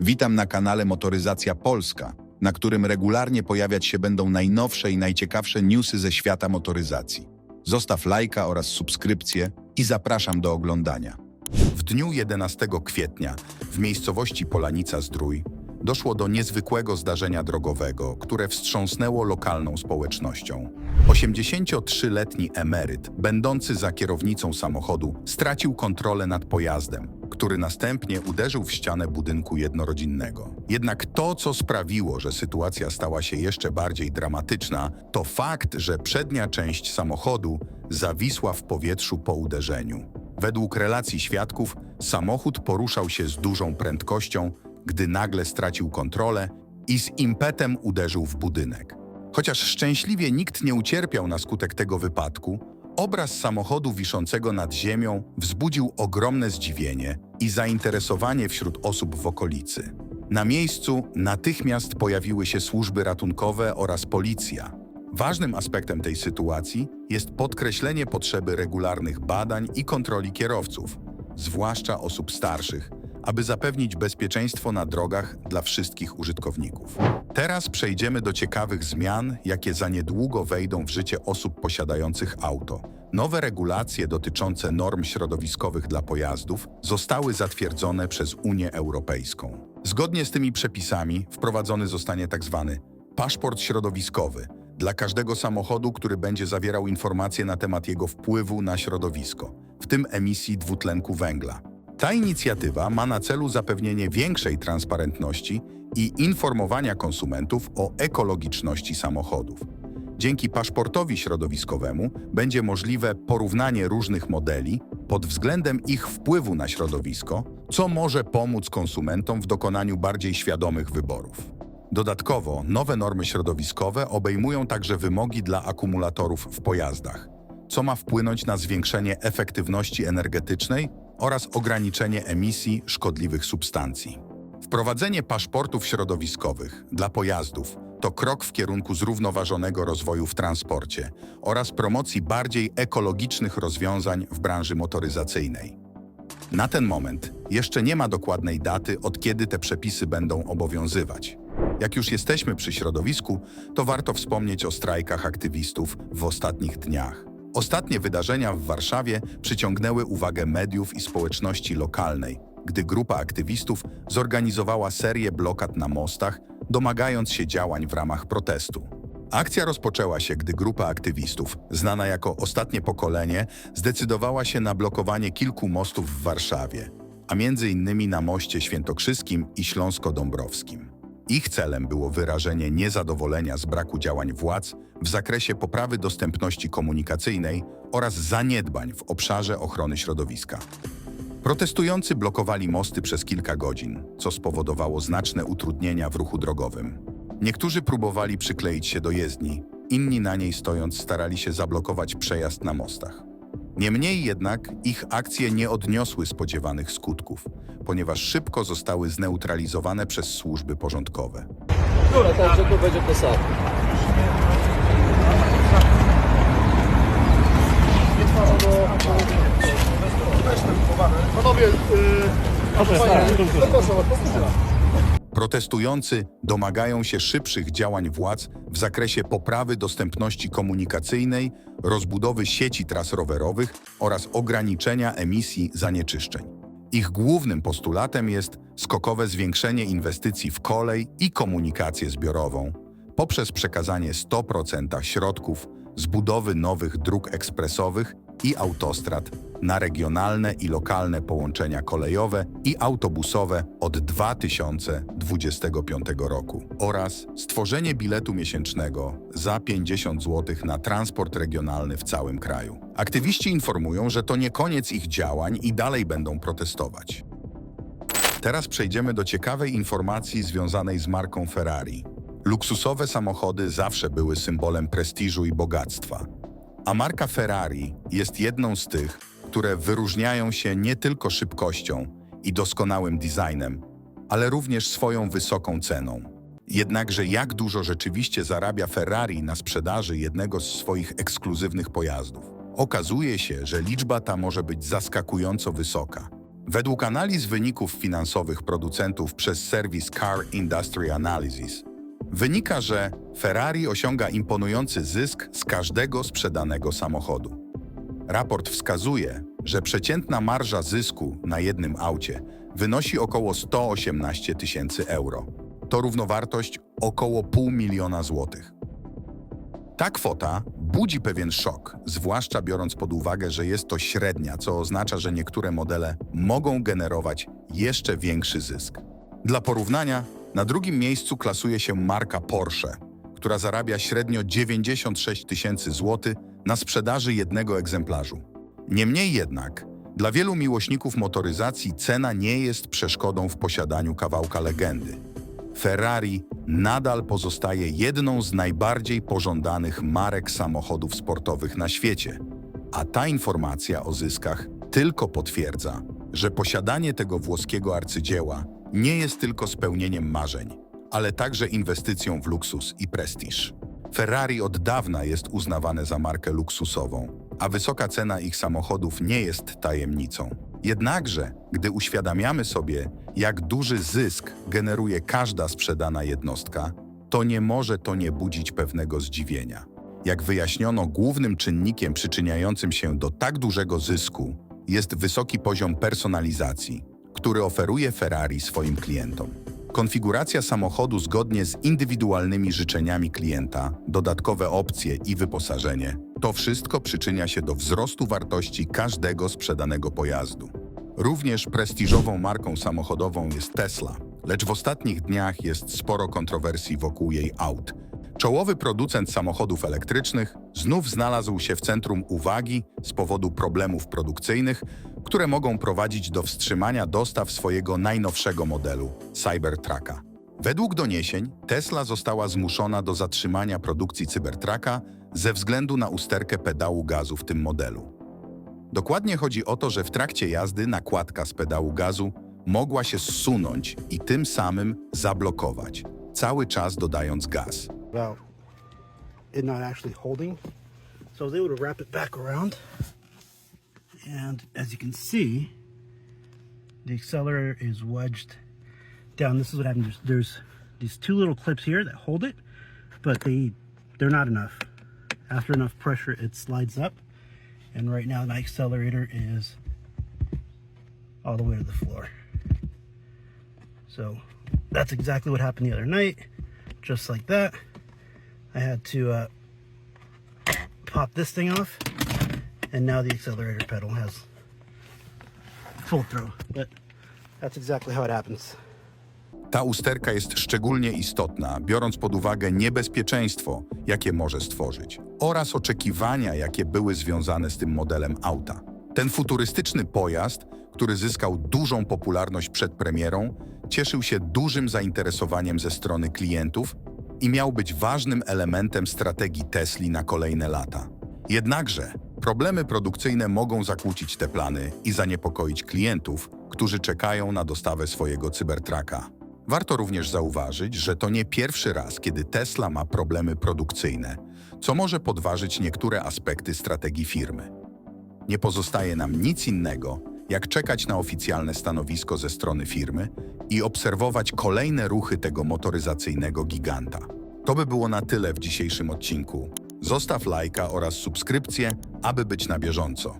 Witam na kanale Motoryzacja Polska, na którym regularnie pojawiać się będą najnowsze i najciekawsze newsy ze świata motoryzacji. Zostaw lajka oraz subskrypcję i zapraszam do oglądania. W dniu 11 kwietnia w miejscowości Polanica Zdrój doszło do niezwykłego zdarzenia drogowego, które wstrząsnęło lokalną społecznością. 83-letni emeryt, będący za kierownicą samochodu, stracił kontrolę nad pojazdem, który następnie uderzył w ścianę budynku jednorodzinnego. Jednak to, co sprawiło, że sytuacja stała się jeszcze bardziej dramatyczna, to fakt, że przednia część samochodu zawisła w powietrzu po uderzeniu. Według relacji świadków, samochód poruszał się z dużą prędkością, gdy nagle stracił kontrolę i z impetem uderzył w budynek. Chociaż szczęśliwie nikt nie ucierpiał na skutek tego wypadku, obraz samochodu wiszącego nad ziemią wzbudził ogromne zdziwienie i zainteresowanie wśród osób w okolicy. Na miejscu natychmiast pojawiły się służby ratunkowe oraz policja. Ważnym aspektem tej sytuacji jest podkreślenie potrzeby regularnych badań i kontroli kierowców, zwłaszcza osób starszych, aby zapewnić bezpieczeństwo na drogach dla wszystkich użytkowników. Teraz przejdziemy do ciekawych zmian, jakie za niedługo wejdą w życie osób posiadających auto. Nowe regulacje dotyczące norm środowiskowych dla pojazdów zostały zatwierdzone przez Unię Europejską. Zgodnie z tymi przepisami wprowadzony zostanie tzw. paszport środowiskowy dla każdego samochodu, który będzie zawierał informacje na temat jego wpływu na środowisko, w tym emisji dwutlenku węgla. Ta inicjatywa ma na celu zapewnienie większej transparentności i informowania konsumentów o ekologiczności samochodów. Dzięki paszportowi środowiskowemu będzie możliwe porównanie różnych modeli pod względem ich wpływu na środowisko, co może pomóc konsumentom w dokonaniu bardziej świadomych wyborów. Dodatkowo nowe normy środowiskowe obejmują także wymogi dla akumulatorów w pojazdach, co ma wpłynąć na zwiększenie efektywności energetycznej oraz ograniczenie emisji szkodliwych substancji. Wprowadzenie paszportów środowiskowych dla pojazdów to krok w kierunku zrównoważonego rozwoju w transporcie oraz promocji bardziej ekologicznych rozwiązań w branży motoryzacyjnej. Na ten moment jeszcze nie ma dokładnej daty, od kiedy te przepisy będą obowiązywać. Jak już jesteśmy przy środowisku, to warto wspomnieć o strajkach aktywistów w ostatnich dniach. Ostatnie wydarzenia w Warszawie przyciągnęły uwagę mediów i społeczności lokalnej, gdy grupa aktywistów zorganizowała serię blokad na mostach, domagając się działań w ramach protestu. Akcja rozpoczęła się, gdy grupa aktywistów, znana jako Ostatnie Pokolenie, zdecydowała się na blokowanie kilku mostów w Warszawie, a między innymi na moście świętokrzyskim i śląsko-dąbrowskim. Ich celem było wyrażenie niezadowolenia z braku działań władz w zakresie poprawy dostępności komunikacyjnej oraz zaniedbań w obszarze ochrony środowiska. Protestujący blokowali mosty przez kilka godzin, co spowodowało znaczne utrudnienia w ruchu drogowym. Niektórzy próbowali przykleić się do jezdni, inni na niej stojąc starali się zablokować przejazd na mostach. Niemniej jednak ich akcje nie odniosły spodziewanych skutków, ponieważ szybko zostały zneutralizowane przez służby porządkowe. Dobra, także to będzie to samo. Panowie, yy, proszę Pana, zapraszam, posłuchaj. Protestujący domagają się szybszych działań władz w zakresie poprawy dostępności komunikacyjnej, rozbudowy sieci tras rowerowych oraz ograniczenia emisji zanieczyszczeń. Ich głównym postulatem jest skokowe zwiększenie inwestycji w kolej i komunikację zbiorową poprzez przekazanie 100% środków z budowy nowych dróg ekspresowych i autostrad na regionalne i lokalne połączenia kolejowe i autobusowe od 2025 roku oraz stworzenie biletu miesięcznego za 50 zł na transport regionalny w całym kraju. Aktywiści informują, że to nie koniec ich działań i dalej będą protestować. Teraz przejdziemy do ciekawej informacji związanej z marką Ferrari. Luksusowe samochody zawsze były symbolem prestiżu i bogactwa. A marka Ferrari jest jedną z tych, które wyróżniają się nie tylko szybkością i doskonałym designem, ale również swoją wysoką ceną. Jednakże jak dużo rzeczywiście zarabia Ferrari na sprzedaży jednego z swoich ekskluzywnych pojazdów? Okazuje się, że liczba ta może być zaskakująco wysoka. Według analiz wyników finansowych producentów przez serwis Car Industry Analysis wynika, że Ferrari osiąga imponujący zysk z każdego sprzedanego samochodu. Raport wskazuje, że przeciętna marża zysku na jednym aucie wynosi około 118 tysięcy euro. To równowartość około pół miliona złotych. Ta kwota budzi pewien szok, zwłaszcza biorąc pod uwagę, że jest to średnia, co oznacza, że niektóre modele mogą generować jeszcze większy zysk. Dla porównania, na drugim miejscu klasuje się marka Porsche, która zarabia średnio 96 tysięcy złotych na sprzedaży jednego egzemplarzu. Niemniej jednak, dla wielu miłośników motoryzacji cena nie jest przeszkodą w posiadaniu kawałka legendy. Ferrari nadal pozostaje jedną z najbardziej pożądanych marek samochodów sportowych na świecie, a ta informacja o zyskach tylko potwierdza, że posiadanie tego włoskiego arcydzieła nie jest tylko spełnieniem marzeń, ale także inwestycją w luksus i prestiż. Ferrari od dawna jest uznawane za markę luksusową, a wysoka cena ich samochodów nie jest tajemnicą. Jednakże, gdy uświadamiamy sobie, jak duży zysk generuje każda sprzedana jednostka, to nie może to nie budzić pewnego zdziwienia. Jak wyjaśniono, głównym czynnikiem przyczyniającym się do tak dużego zysku jest wysoki poziom personalizacji, który oferuje Ferrari swoim klientom. Konfiguracja samochodu zgodnie z indywidualnymi życzeniami klienta, dodatkowe opcje i wyposażenie to wszystko przyczynia się do wzrostu wartości każdego sprzedanego pojazdu. Również prestiżową marką samochodową jest Tesla, lecz w ostatnich dniach jest sporo kontrowersji wokół jej aut. Czołowy producent samochodów elektrycznych znów znalazł się w centrum uwagi z powodu problemów produkcyjnych, które mogą prowadzić do wstrzymania dostaw swojego najnowszego modelu Cybertrucka. Według doniesień Tesla została zmuszona do zatrzymania produkcji Cybertrucka ze względu na usterkę pedału gazu w tym modelu. Dokładnie chodzi o to, że w trakcie jazdy nakładka z pedału gazu mogła się zsunąć i tym samym zablokować, cały czas dodając gaz. About And as you can see, the accelerator is wedged down. This is what happens. There's, these two little clips here that hold it, but they they're not enough. After enough pressure, it slides up. And right now, my accelerator is all the way to the floor. So that's exactly what happened the other night. Just like that. I had to uh, pop this thing off, and now the accelerator pedal has full throw. But that's exactly how it happens. Ta usterka jest szczególnie istotna, biorąc pod uwagę niebezpieczeństwo, jakie może stworzyć, oraz oczekiwania, jakie były związane z tym modelem auta. Ten futurystyczny pojazd, który zyskał dużą popularność przed premierą, cieszył się dużym zainteresowaniem ze strony klientów i miał być ważnym elementem strategii Tesli na kolejne lata. Jednakże problemy produkcyjne mogą zakłócić te plany i zaniepokoić klientów, którzy czekają na dostawę swojego cybertraka. Warto również zauważyć, że to nie pierwszy raz, kiedy Tesla ma problemy produkcyjne, co może podważyć niektóre aspekty strategii firmy. Nie pozostaje nam nic innego, jak czekać na oficjalne stanowisko ze strony firmy i obserwować kolejne ruchy tego motoryzacyjnego giganta. To by było na tyle w dzisiejszym odcinku. Zostaw lajka oraz subskrypcję, aby być na bieżąco.